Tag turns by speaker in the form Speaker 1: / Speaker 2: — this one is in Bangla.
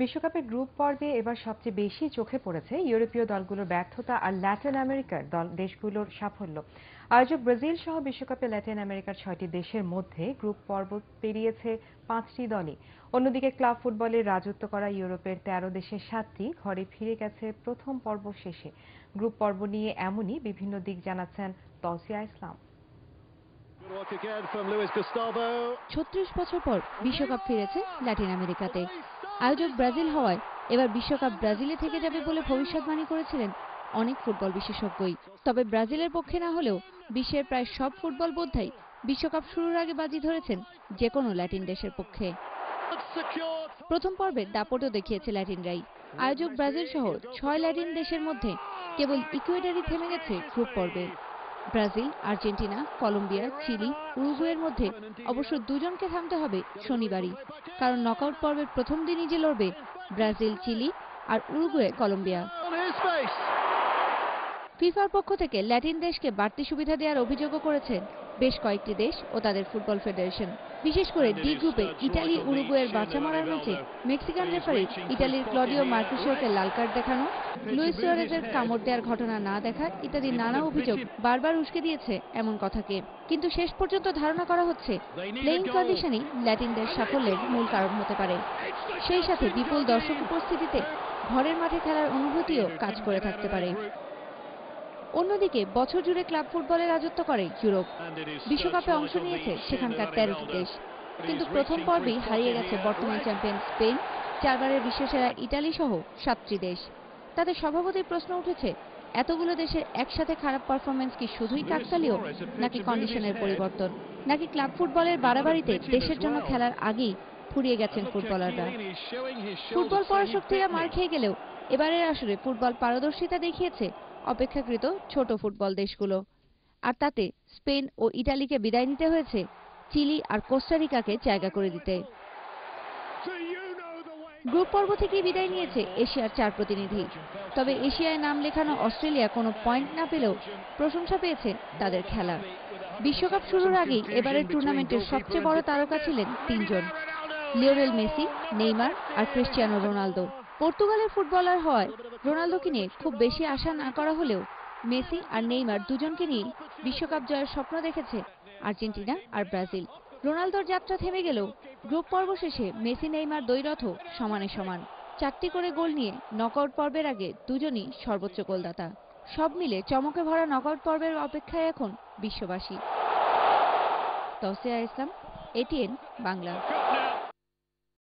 Speaker 1: বিশ্বকাপের গ্রুপ পর্বে এবার সবচেয়ে বেশি চোখে পড়েছে ইউরোপীয় দলগুলোর ব্যর্থতা আর ল্যাটিন আমেরিকার দল দেশগুলোর সাফল্য। আয়োজক ব্রাজিল সহ বিশ্বকাপে ল্যাটিন আমেরিকার ছয়টি দেশের মধ্যে গ্রুপ পর্ব পেরিয়েছে পাঁচটি দলই। অন্যদিকে ক্লাব ফুটবলের রাজত্ব করা ইউরোপের তেরো দেশের সাতটি ঘরে ফিরে গেছে প্রথম পর্ব শেষে। গ্রুপ পর্ব নিয়ে এমনই বিভিন্ন দিক জানাচ্ছেন তসিয়া ইসলাম।
Speaker 2: ছত্রিশ বছর পর বিশ্বকাপ ফিরেছে ল্যাটিন আমেরিকাতে। আয়োজক ব্রাজিল হওয়ায় এবার বিশ্বকাপ ব্রাজিলে থেকে যাবে বলে ভবিষ্যৎবাণী করেছিলেন অনেক ফুটবল বিশেষজ্ঞই। তবে ব্রাজিলের পক্ষে না হলেও বিশ্বের প্রায় সব ফুটবল বোদ্ধাই বিশ্বকাপ শুরুর আগে বাজি ধরেছেন যে কোনো ল্যাটিন দেশের পক্ষে। প্রথম পর্বে দাপটও দেখিয়েছে ল্যাটিনরাই। আয়োজক ব্রাজিল সহ ছয় ল্যাটিন দেশের মধ্যে কেবল ইকুয়েডারই থেমে গেছে গ্রুপ পর্বে। ব্রাজিল, আর্জেন্টিনা, কলম্বিয়া, চিলি, উরুগুয়ের মধ্যে অবশ্য দুজনকে থামতে হবে শনিবারই। কারণ নকআউট পর্বের প্রথম দিনই যে লড়বে ব্রাজিল, চিলি আর উরুগুয়ে, কলম্বিয়া। ফিফার পক্ষ থেকে ল্যাটিন দেশকে বাড়তি সুবিধা দেওয়ার অভিযোগও করেছেন বেশ কয়েকটি দেশ ও তাদের ফুটবল ফেডারেশন। বিশেষ করে ডি গ্রুপে ইটালি উরুগুয়ের বাঁচা মারার ম্যাচে মেক্সিকান রেফারি ইটালির ক্লডিও মার্কুশিওকে লাল কার্ড দেখানো লুইস সুয়ারেজের কামড় দেওয়ার ঘটনা না দেখা ইত্যাদি নানা অভিযোগ বারবার উস্কে দিয়েছে এমন কথাকে। কিন্তু শেষ পর্যন্ত ধারণা করা হচ্ছে প্লেইং কন্ডিশনই ল্যাটিনদের সাফল্যের মূল কারণ হতে পারে। সেই সাথে বিপুল দর্শক উপস্থিতিতে ঘরের মাঠে খেলার অনুভূতিও কাজ করে থাকতে পারে। অন্যদিকে বছর জুড়ে ক্লাব ফুটবলে রাজত্ব করে ইউরোপ। বিশ্বকাপে অংশ নিয়েছে সেখানকার তেরোটি দেশ কিন্তু প্রথম পর্বেই হারিয়ে গেছে বর্তমান চ্যাম্পিয়ন স্পেন চারবারের বিশ্বসেরা ইটালি সহ সাতটি দেশ। তাদের সভাপতির প্রশ্ন উঠেছে এতগুলো দেশের একসাথে খারাপ পারফরমেন্স কি শুধুই কাকতালীয় নাকি কন্ডিশনের পরিবর্তন? নাকি ক্লাব ফুটবলের বাড়াবাড়িতে দেশের জন্য খেলার আগেই ফুরিয়ে গেছেন ফুটবলাররা। ফুটবল পরাশক্তিরা মার খেয়ে গেলেও এবারের আসরে ফুটবল পারদর্শিতা দেখিয়েছে অপেক্ষাকৃত ছোট ফুটবল দেশগুলো। আর তাতে স্পেন ও ইটালিকে বিদায় নিতে হয়েছে চিলি আর কোস্টারিকাকে জায়গা করে দিতে। গ্রুপ পর্ব থেকে বিদায় নিয়েছে এশিয়ার চার প্রতিনিধি। তবে এশিয়ায় নাম লেখানো অস্ট্রেলিয়া কোনো পয়েন্ট না পেলেও প্রশংসা পেয়েছে তাদের খেলা। বিশ্বকাপ শুরুর আগেই এবারের টুর্নামেন্টের সবচেয়ে বড় তারকা ছিলেন তিনজন, লিওনেল মেসি, নেইমার আর ক্রিশ্চিয়ানো রোনালদো। পর্তুগালের ফুটবলার হওয়ায় রোনালদোকে নিয়ে খুব বেশি আশা না করা হলেও মেসি আর নেইমার দুজনকে নিয়ে বিশ্বকাপ জয়ের স্বপ্ন দেখেছে আর্জেন্টিনা আর ব্রাজিল। রোনালদোর যাত্রা থেমে গেলেও গ্রুপ পর্ব শেষে মেসি, নেইমার দ্বৈরথ সমানে সমান। চারটি করে গোল নিয়ে নকআউট পর্বের আগে দুজনই সর্বোচ্চ গোলদাতা। সব মিলে চমকে ভরা নকআউট পর্বের অপেক্ষায় এখন বিশ্ববাসী। তসিয়া ইসলাম এটিএন বাংলা।